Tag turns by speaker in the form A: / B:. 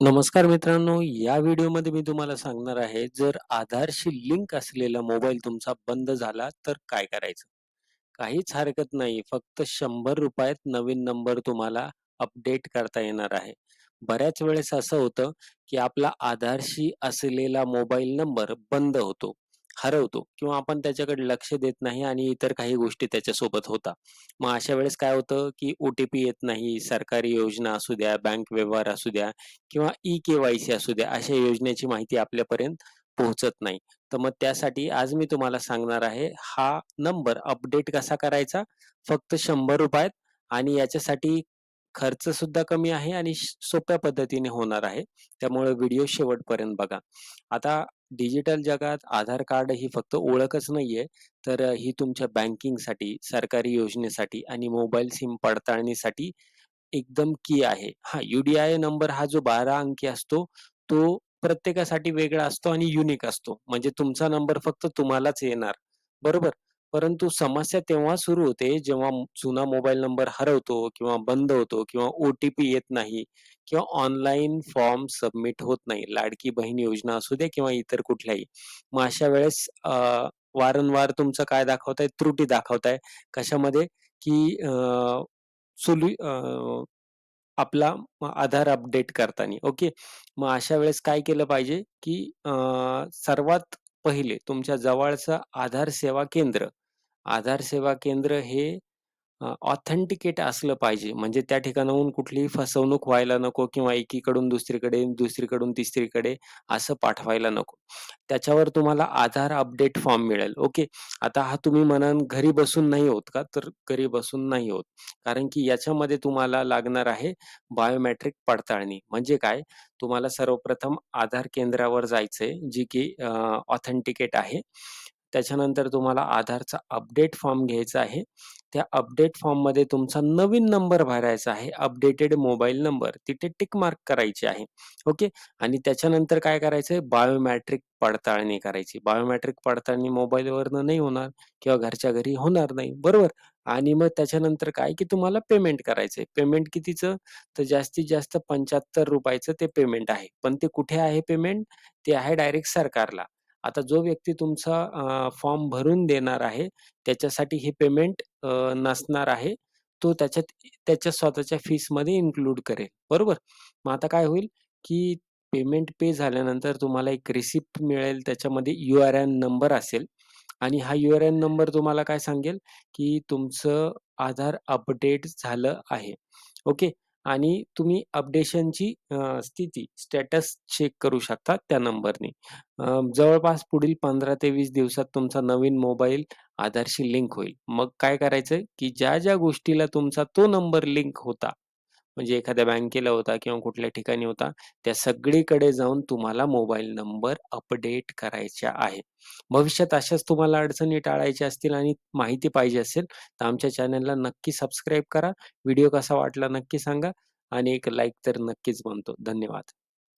A: नमस्कार मित्रांनो, या व्हिडिओमध्ये मी तुम्हाला सांगणार आहे, जर आधारशी लिंक असलेला मोबाईल तुमचा बंद झाला, तर काय करायचं? काहीच हरकत नाही. फक्त ₹100त नवीन नंबर तुम्हाला अपडेट करता येणार आहे. बऱ्याच वेळेस असं होतं, की आपला आधारशी असलेला मोबाईल नंबर बंद होतो, हरवतो किंवा आपण त्याच्याकडे लक्ष देत नाही आणि इतर काही गोष्टी त्याच्यासोबत होतात. मग अशा वेळेस काय होतं, की ओ-टी-पी येत नाही, सरकारी योजना असू द्या, बँक व्यवहार असू द्या किंवा ई-के-वाय-सी असू द्या, अशा योजनेची माहिती आपल्यापर्यंत पोहोचत नाही. तर मग त्यासाठी आज मी तुम्हाला सांगणार आहे, हा नंबर अपडेट कसा करायचा? फक्त ₹100त आणि याच्यासाठी खर्चसुद्धा कमी आहे आणि सोप्या पद्धतीने होणार आहे. त्यामुळे व्हिडिओ शेवटपर्यंत बघा. आता डिजिटल जगात आधार कार्ड ही फक्त ओळखच नाहीये, तर अ, ही तुमच्या बँकिंगसाठी, सरकारी योजनेसाठी आणि मोबाईल सिम पडताळणीसाठी एकदम की आहे. हां, यू-डी-आय नंबर हा जो 12 अंकी असतो, तो प्रत्येकासाठी वेगळा असतो आणि युनिक असतो. म्हणजे तुमचा नंबर फक्त तुम्हालाच येणार, बरोबर? परंतु समस्या तेव्हा सुरू होते, जेव्हा जुना मोबाईल नंबर हरवतो किंवा बंद होतो किंवा ओ-टी-पी येत नाही किंवा ऑनलाईन फॉर्म सबमिट होत नाही. लाडकी बहीण योजना असू दे किंवा इतर कुठल्याही. मग अशा वेळेस अ, वारंवार तुमचं काय दाखवताय? त्रुटी दाखवताय. कशामध्ये? की अ, सोल्यू अ, आपला आधार अपडेट करताना ओके. मग अशा वेळेस काय केलं पाहिजे, की अ, सर्वात पहिले तुमच्या जवळचं आधार सेवा केंद्र, आधार सेवा केंद्र हे अ, ऑथेंटिकेट असलं पाहिजे. म्हणजे त्या ठिकाणाहून कुठलीही फसवणूक व्हायला नको किंवा एकीकडून दुसरीकडे, दुसरीकडून तिसरीकडे असं पाठवायला नको. त्याच्यावर तुम्हाला आधार अपडेट फॉर्म मिळेल. ओके. आता हा तुम्ही म्हणाल घरी बसून नाही होत का? तर घरी बसून नाही होत. कारण की याच्यामध्ये तुम्हाला लागणार आहे बायोमेट्रिक पडताळणी. म्हणजे काय? तुम्हाला सर्वप्रथम आधार केंद्रावर जायचंय, जी की ऑथेंटिकेट आहे. त्याच्यानंतर तुम्हाला आधारचा अपडेट फॉर्म घ्यायचा आहे. त्या अपडेट फॉर्ममध्ये तुमचा नवीन नंबर भरायचा आहे. अपडेटेड मोबाईल नंबर तिथे टिक मार्क करायची आहे. ओके. आणि त्याच्यानंतर काय करायचंय बायोमॅट्रिक पडताळणी करायची. बायोमॅट्रिक पडताळणी मोबाईलवरनं नाही होणार किंवा घरच्या घरी होणार नाही, बरोबर? आणि मग त्याच्यानंतर काय, की तुम्हाला पेमेंट करायचंय. पेमेंट कितीचं? तर जास्तीत जास्त पंच्याहत्तर रुपयाचं ते पेमेंट आहे. पण ते कुठे आहे पेमेंट? ते आहे डायरेक्ट सरकारला. आता जो व्यक्ती तुमचा फॉर्म भरून देणार आहे, त्याच्यासाठी हे पेमेंट नसणार आहे. तो त्याच्यात त्याच्या स्वतःच्या फीसमध्ये इन्क्लूड करेल, बरोबर? मग आता काय होईल, की पेमेंट पे झाल्यानंतर तुम्हाला एक रिसिप्ट मिळेल. त्याच्यामध्ये यू-आर-एन नंबर असेल आणि हा यू-आर-एन नंबर तुम्हाला काय सांगेल, की तुमचं आधार अपडेट झालं आहे. ओके. आणि तुम्ही अपडेशनची अ, स्थिती, स्टेटस चेक करू शकता त्या नंबरनी. अ, जवळपास पुढील 15 ते 20 दिवसात तुमचा नवीन मोबाईल आधारशी लिंक होईल. मग काय करायचं, की ज्या-ज्या गोष्टीला तुमचा तो नंबर लिंक होता, म्हणजे एखाद्या बँकेला होता किंवा कुठल्या ठिकाणी होता, त्या सगळीकडे जाऊन तुम्हाला मोबाईल नंबर अपडेट करायचा आहे. भविष्यात अशाच तुम्हाला अडचणी टाळायच्या असतील आणि माहिती पाहिजे असेल, तर आमच्या चॅनलला नक्की सबस्क्राईब करा. व्हिडिओ कसा वाटला नक्की सांगा आणि एक लाईक तर नक्कीच बनतो. धन्यवाद.